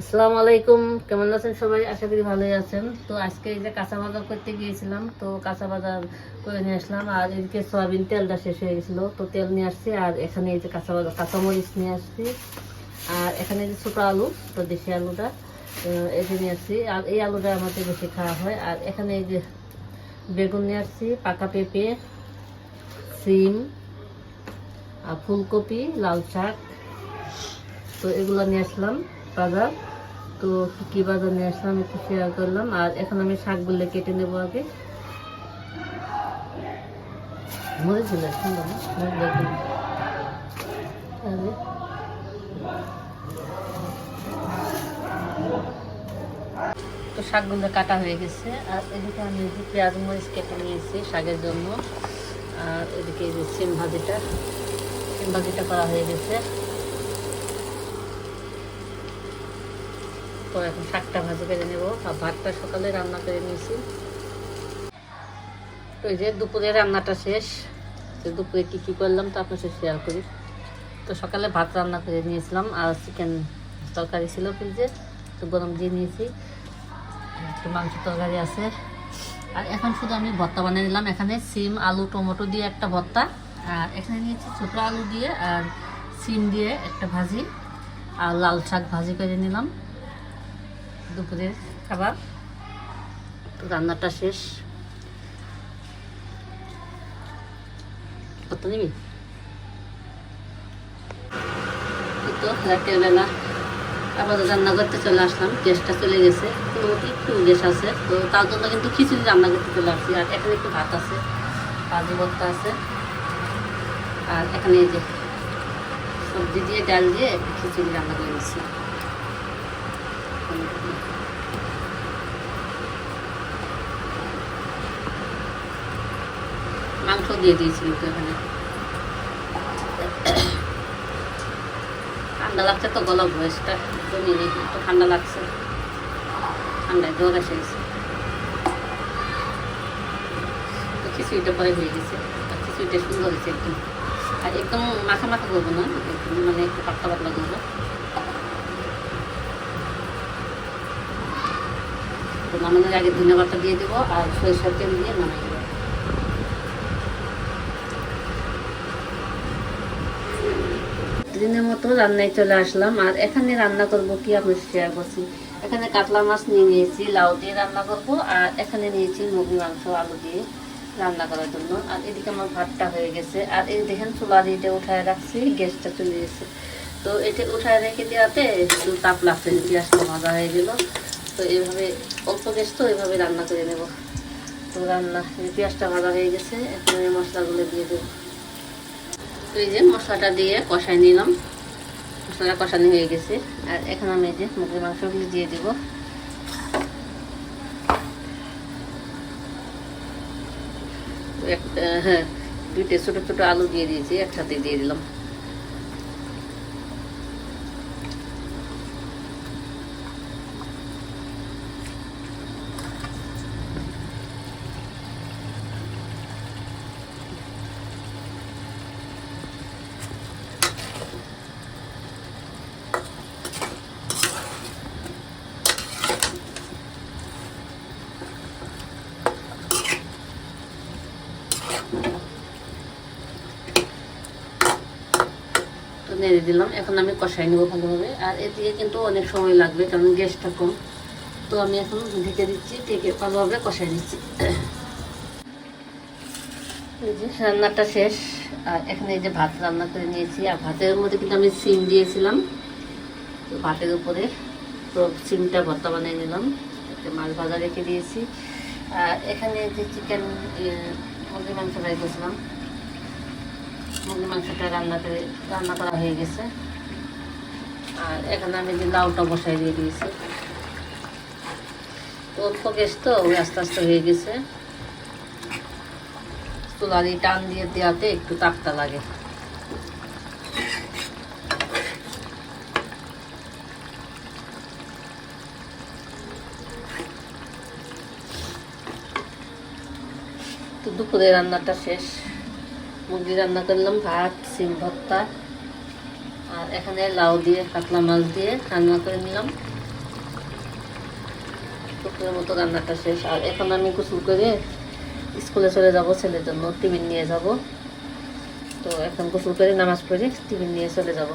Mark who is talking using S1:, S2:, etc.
S1: আসসালামু আলাইকুম। কেমন আছেন সবাই? আশা করি ভালোই আছেন। তো আজকে এই যে কাঁচা বাজার করতে গিয়েছিলাম, তো কাঁচা বাজার করে নিয়ে আসলাম। আর এদিকে সয়াবিন তেলটা শেষ হয়ে গেছিল, তো তেল নিয়ে আসছি। আর এখানে এই যে কাঁচা বাজার, কাঁচামরিচ নিয়ে আসছি। আর এখানে যে ছোটো আলু, তো দেশি আলুটা এটা নিয়ে আসছি। আর এই আলুটা আমাদের বেশি খাওয়া হয়। আর এখানে এই যে বেগুন নিয়ে আসছি, পাকা পেঁপে, সিম, আর ফুলকপি, লাল শাক, তো এগুলো নিয়ে আসলাম। বাজার। তো কি বাজার নিয়ে আসলাম, একটু শেয়ার করলাম। আর এখন আমি শাকগুলো কেটে নেব আগে। মরে তো শাকগুলো কাটা হয়ে গেছে। আর এদিকে আমি পেঁয়াজ, মরিচ কেটে নিয়েছি শাকের জন্য। আর এদিকে যে সিম ভাজিটা সিম ভাজিটা করা হয়ে গেছে। তো এখন শাকটা ভাজি করে নেব। আর ভাতটা সকালে রান্না করে নিয়েছি। তো যে দুপুরে রান্নাটা শেষ। তো দুপুরে কী কী করলাম তো আপনার সাথে শেয়ার করি। তো সকালে ভাত রান্না করে নিয়েছিলাম। আর চিকেন তরকারি ছিল ফ্রিজে। তো গরম দিয়ে নিয়েছি। একটু মাংস তরকারি আছে। আর এখন শুধু আমি ভর্তা বানিয়ে নিলাম। এখানে সিম, আলু, টমেটো দিয়ে একটা ভর্তা। আর এখানে নিয়েছি ছোটো আলু দিয়ে আর সিম দিয়ে একটা ভাজি। আর লাল শাক ভাজি করে নিলাম। দুপুরের খাবার। রান্নাটা শেষ। কত নিবি? করতে চলে আসলাম চলে গেছে। আছে, তো তার জন্য কিন্তু খিচুড়ি রান্না করতে চলে আসছি। আর এখানে একটু ভাত আছে ভর্তা আছে। আর এখানে যে সবজি দিয়ে ডাল দিয়ে খিচুড়ি রান্না করে নিচ্ছি। মাংস দিয়ে দিয়েছিল তো এখানে। ঠান্ডা লাগছে তো গলা ভয়েসটা জমিয়ে নেই, একটু ঠান্ডা লাগছে। ঠান্ডায় জ্বর এসে গেছে। খিচুড়িটা পরে হয়ে গেছে। খিচুড়িটা সুন্দর হয়েছে একদম। আর একদম মাখা মাখা করব না, একদম মানে একটু পাতলা পাতলা করব। নামানোর আগে ধন্যবাদটা দিয়ে দেবো আর সরিষার তেল দিয়ে নামাই দেবো। দিনের মতো রান্নায় চলে আসলাম আর এখানে রান্না করব কি আমি শেয়ার করছি? এখানে কাতলা মাছ নিয়ে নিয়েছি, লাউ দিয়ে রান্না করব আর এখানে নিয়েছি মুরগি মাংস, আলু দিয়ে রান্না করার জন্য। আর এদিকে আমার ভাতটা হয়ে গেছে। আর এই দেখেন চুলা দিয়ে উঠায় রাখছি, গ্যাসটা চলে গেছে তো এটা উঠায় রেখে দেওয়াতে একটু তাপ লাগছে পেঁয়াজটা ভাজা হয়ে গেল। তো এইভাবে অল্প গ্যাস তো এইভাবে রান্না করে নেব। তো রান্না পেঁয়াজটা ভাজা হয়ে গেছে, এখন মশলাগুলো দিয়ে দেবো। তো এই যে মশলাটা দিয়ে কষাই নিলাম। মশলাটা কষানো হয়ে গেছে। আর এখন আমি এই যে মুরগির মাংসগুলি দিয়ে দিব। হ্যাঁ দুইটা ছোটো ছোটো আলু দিয়ে দিয়েছি, একসাথে দিয়ে দিলাম তো নেড়ে দিলাম। এখন আমি কষাই নেব ভালোভাবে। আর এদিকে কিন্তু অনেক সময় লাগবে, কারণ গ্যাসটা কম। তো আমি এখন ঢেকে দিচ্ছি, ঢেকে ভালোভাবে কষাই যে রান্নাটা শেষ। আর এখানে এই যে ভাত রান্না করে নিয়েছি। আর ভাতের মধ্যে কিন্তু আমি সিম দিয়েছিলাম। তো ভাতের উপরে তো সিমটা ভর্তা বানিয়ে নিলাম। একটা মাছ ভাজা রেখে দিয়েছি। আর এখানে যে চিকেন মুরগি মাংস রেখেছিলাম মুরগি মাংসটা রান্না করে রান্না করা হয়ে গেছে। আর এখানে আমি যে লাউটা বসাই দিয়ে দিয়েছি। অল্প গ্যাস তো, ওই আস্তে আস্তে হয়ে গেছে। চুলারি টান দিয়ে দেওয়াতে একটু তাপটা লাগে। তো দুপুরে রান্নাটা শেষ। মুরগি রান্না করলাম, ভাত, সিম ভর্তা, আর এখানে লাউ দিয়ে, কাতলা মাছ দিয়ে রান্না করে নিলাম। দুপুরের মতো রান্নাটা শেষ। আর এখন আমি গোসল করে স্কুলে চলে যাব, ছেলের জন্য টিফিন নিয়ে যাব। তো এখন গোসল করে নামাজ পড়ে টিফিন নিয়ে চলে যাব।